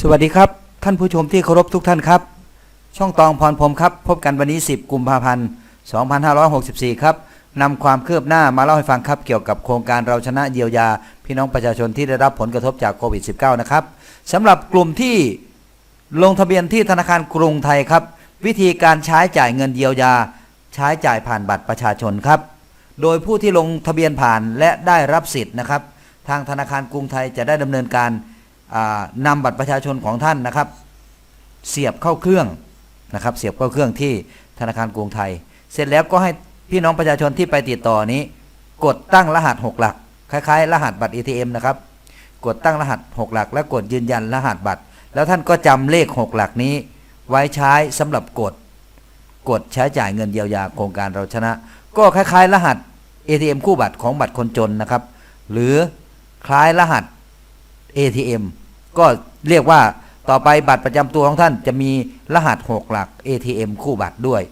สวัสดีครับ ท่านผู้ชมที่เคารพทุกท่านครับ ช่องตองพรพรมครับ พบกันวันนี้ 10 กุมภาพันธ์ 2564 ครับนำความคืบหน้ามาเล่าให้ฟังครับ เกี่ยวกับโครงการเราชนะเยียวยา พี่น้องประชาชนที่ได้รับผลกระทบจากโควิด -19 นะครับสำหรับกลุ่มที่ลงทะเบียนที่ธนาคารกรุงไทยครับ วิธีการใช้จ่ายเงินเยียวยา ใช้จ่ายผ่านบัตรประชาชนครับ โดยผู้ที่ลงทะเบียนผ่านและได้รับสิทธิ์นะครับ ทางธนาคารกรุงไทยจะได้ดำเนินการ นำบัตรประชาชนของท่านนะครับ เสียบเข้าเครื่องนะครับ เสียบเข้าเครื่องที่ธนาคารกรุงไทย เสร็จแล้วก็ให้พี่น้องประชาชนที่ไปติดต่อนี้ กดตั้งรหัส 6 หลัก คล้ายๆ รหัสบัตร ATM นะครับ กดตั้งรหัส 6 หลัก และกดยืนยันรหัสบัตร แล้วท่านก็จำเลข 6 หลักนี้ ไว้ใช้สำหรับกด กดใช้จ่ายเงินเยียวยาโครงการเราชนะ ก็คล้ายๆ รหัส ATM คู่บัตรของบัตรคนจนนะครับ หรือคล้ายรหัส ATM ก็เรียกว่าต่อไปบัตรประจำตัวของท่านจะมีรหัส 6 หลัก ATM คู่บัตรด้วย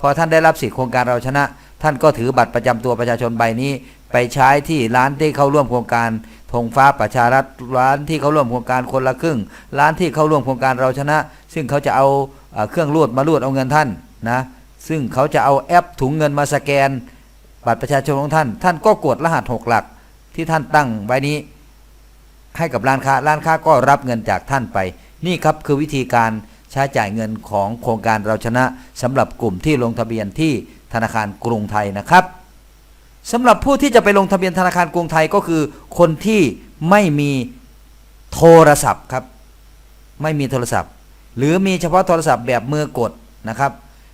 พอท่านได้รับสิทธิโครงการเราชนะ ท่านก็ถือบัตรประจำตัวประชาชนใบนี้ ไปใช้ที่ร้านที่เข้าร่วมโครงการธงฟ้าประชารัฐร้านที่เข้าร่วมโครงการคนละครึ่ง ร้านที่เข้าร่วมโครงการเราชนะ ซึ่งเขาจะเอาเอ่อเครื่องรูดมารูดเอาเงินท่านนะ ซึ่งเขาจะเอาแอปถุงเงินมาสแกน บัตรประชาชนของท่าน ท่านก็กดรหัส 6 หลักที่ท่านตั้งไว้นี้ ให้กับร้านค้า ร้านค้าก็รับเงินจากท่านไป นี่ครับคือวิธีการใช้จ่ายเงินของโครงการเราชนะสำหรับกลุ่มที่ลงทะเบียนที่ธนาคารกรุงไทยนะครับสำหรับผู้ที่จะไปลงทะเบียนธนาคารกรุงไทยก็คือคนที่ไม่มีโทรศัพท์ครับ ไม่มีโทรศัพท์ หรือมีเฉพาะโทรศัพท์แบบมือกดนะครับ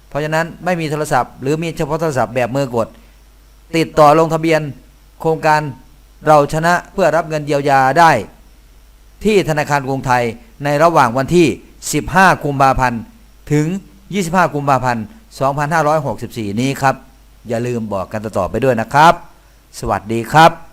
เพราะฉะนั้นไม่มีโทรศัพท์ หรือมีเฉพาะโทรศัพท์แบบมือกด ติดต่อลงทะเบียนโครงการ เราชนะเพื่อรับเงินเยียวยาได้ ที่ธนาคารกรุงไทยในระหว่างวันที่ 15 กุมภาพันธ์ถึง 25 กุมภาพันธ์ 2564 นี้ครับ อย่าลืมบอกกันต่อๆไปด้วยนะครับ สวัสดีครับ